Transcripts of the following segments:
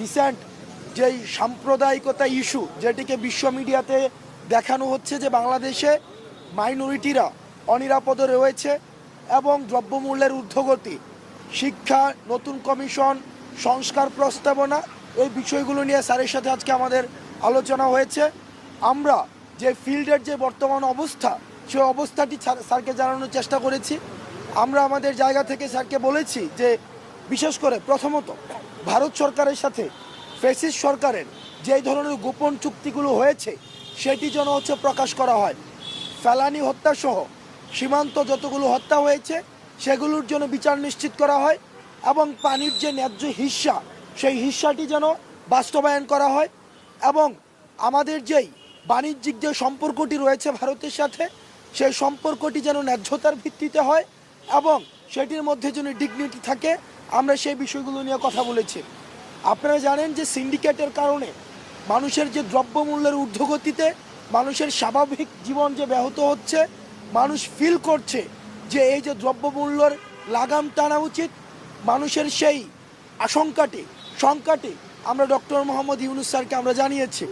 Recent যেই সাম্প্রদায়িকতা issue যেটিকে বিশ্ব মিডিয়াতে দেখানো হচ্ছে যে বাংলাদেশে মাইনরিটিরা অনিরাপদে রয়েছে এবং দ্রব্যমূল্যের ঊর্ধ্বগতি, শিক্ষা, নতুন কমিশন সংস্কার প্রস্তাবনা এই বিষয়গুলো নিয়ে স্যারের সাথে আজকে আমাদের আলোচনা হয়েছে। আমরা যে ফিল্ডের যে বর্তমান অবস্থা, সে অবস্থাটি স্যারকে জানানোর চেষ্টা করেছি। আমরা আমাদের জায়গা থেকে স্যারকে বলেছি যে, বিশেষ করে প্রথমত ভারত সরকারের সাথে ফেসিস সরকারের যেই ধরনের গোপন চুক্তিগুলো হয়েছে, সেটি যেন হচ্ছে প্রকাশ করা হয়। ফেলানি হত্যাসহ সীমান্ত যতগুলো হত্যা হয়েছে, সেগুলোর জন্য বিচার নিশ্চিত করা হয় এবং পানির যে ন্যায্য হিস্সা, সেই হিস্সাটি যেন বাস্তবায়ন করা হয় এবং আমাদের যেই বাণিজ্যিক যে সম্পর্কটি রয়েছে ভারতের সাথে, সেই সম্পর্কটি যেন ন্যায্যতার ভিত্তিতে হয় এবং সেটির মধ্যে যেন ডিগনিটি থাকে আমরা সেই বিষয়গুলো নিয়ে কথা বলেছি। আপনারা জানেন যে সিন্ডিকেটের কারণে মানুষের যে দ্রব্যমূল্যের ঊর্ধ্বগতিতে, মানুষের স্বাভাবিক জীবন যে ব্যাহত হচ্ছে, মানুষ ফিল করছে যে এই যে দ্রব্যমূল্যর লাগাম টানা উচিত, মানুষের সেই আশঙ্কাটি শঙ্কাটি আমরা ডক্টর মোহাম্মদ ইউনুস স্যারকে আমরা জানিয়েছি।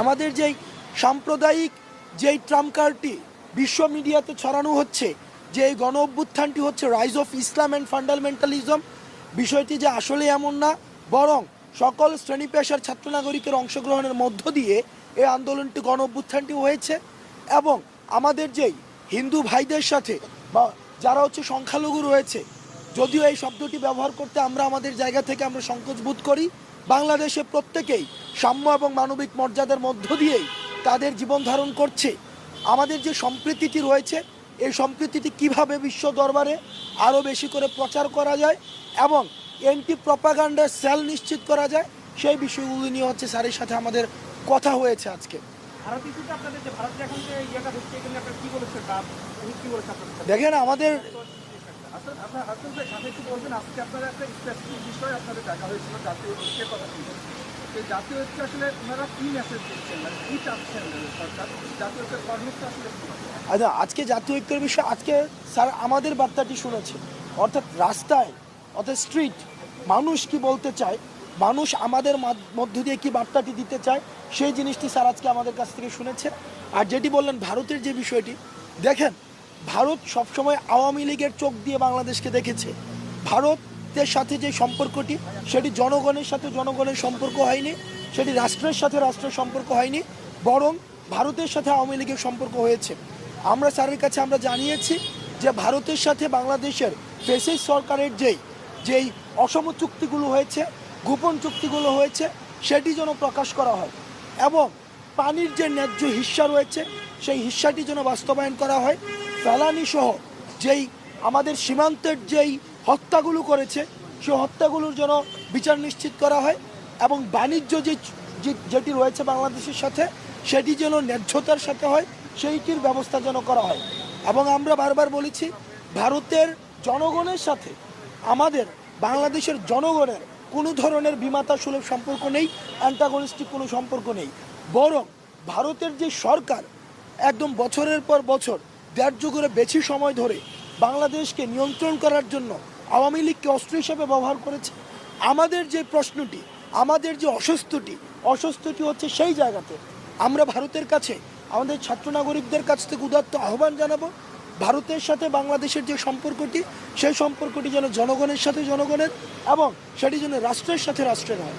আমাদের যেই সাম্প্রদায়িক, যেই ট্রাম্প কার্ডটি বিশ্ব মিডিয়াতে ছড়ানো হচ্ছে যে এই গণ অভ্যুত্থানটি হচ্ছে rise of Islam and fundamentalism বিষয়টি যে আসলে এমন না, বরং সকল শ্রেণি পেশার ছাত্র নাগরিকের অংশগ্রহণের মধ্য দিয়ে এই আন্দোলনটি গণ অভ্যুত্থানটি হয়েছে এবং আমাদের যেই হিন্দু ভাইদের সাথে বা যারা হচ্ছে সংখ্যালঘু রয়েছে, যদিও এই শব্দটি ব্যবহার করতে আমরা আমাদের জায়গা থেকে আমরা সংকোচ বোধ করি, বাংলাদেশে প্রত্যেকেই সাম্য এবং মানবিক মর্যাদার মধ্য দিয়েই তাদের জীবন ধারণ করছে। আমাদের যে সম্প্রীতিটি রয়েছে এই সম্প্রীতিটি কীভাবে বিশ্ব দরবারে আরও বেশি করে প্রচার করা যায় এবং এন্টি প্রপাগান্ডার সেল নিশ্চিত করা যায় সেই বিষয়গুলো নিয়ে হচ্ছে স্যারের সাথে আমাদের কথা হয়েছে আজকে? দেখেন আমাদের আপনার একটু বলবেন আজকে আপনারা একটা স্পেসিফিক বিষয় আপনাদের দেখা হয়েছিল জাতীয় ঐক্যের কথা জাতীয় আসলে ওনারা মানে আচ্ছা আজকে জাতীয় ঐক্যের বিষয়ে আজকে স্যার আমাদের বার্তাটি শুনেছে অর্থাৎ রাস্তায়, অর্থাৎ স্ট্রিট মানুষ কি বলতে চায়? মানুষ আমাদের মাধ- মধ্য দিয়ে কি বার্তাটি দিতে চায়? সেই জিনিসটি স্যার আজকে আমাদের কাছ থেকে শুনেছে আর যেটি বললেন ভারতের যে বিষয়টি, দেখেন, ভারত সবসময় আওয়ামী লীগের চোখ দিয়ে বাংলাদেশকে দেখেছে। ভারতের সাথে যে সম্পর্কটি, সেটি জনগণের সাথে জনগণের সম্পর্ক হয়নি, সেটি রাষ্ট্রের সাথে রাষ্ট্রের সম্পর্ক হয়নি, বরং ভারতের সাথে আওয়ামী লীগের সম্পর্ক হয়েছে। আমরা স্যারের কাছে আমরা জানিয়েছি যে ভারতের সাথে বাংলাদেশের ফেসিস সরকারের যেই যেই অসম চুক্তিগুলো হয়েছে, গোপন চুক্তিগুলো হয়েছে, সেটি যেন প্রকাশ করা হয় এবং পানির যে ন্যায্য হিস্যা রয়েছে, সেই হিস্যাটি যেন বাস্তবায়ন করা হয়। ফেলানি সহ যেই আমাদের সীমান্তের যেই হত্যাগুলো করেছে, সে হত্যাগুলোর যেন বিচার নিশ্চিত করা হয় এবং বাণিজ্য যে- যেটি রয়েছে বাংলাদেশের সাথে, সেটি যেন ন্যায্যতার সাথে হয়, সেইটির ব্যবস্থা যেন করা হয়। এবং আমরা বারবার বলেছি, ভারতের জনগণের সাথে, আমাদের, বাংলাদেশের জনগণের কোনো ধরনের বিমাতা সুলভ সম্পর্ক নেই অ্যান্টাগনিস্টিক কোনো সম্পর্ক নেই। বরং ভারতের যে সরকার, একদম বছরের পর বছর, দেড় যুগের বেশি সময় ধরে বাংলাদেশকে নিয়ন্ত্রণ করার জন্য আওয়ামী লীগকে অস্ত্র হিসেবে ব্যবহার করেছে। আমাদের যে প্রশ্নটি, আমাদের যে অসুস্থটি অসুস্থটি হচ্ছে সেই জায়গাতে আমরা ভারতের কাছে, আমাদের ছাত্র নাগরিকদের কাছ থেকে উদাত্ত আহ্বান জানাব। ভারতের সাথে বাংলাদেশের যে সম্পর্কটি, সেই সম্পর্কটি যেন জনগণের সাথে জনগণের এবং সেটি যেন রাষ্ট্রের সাথে রাষ্ট্রের হয়।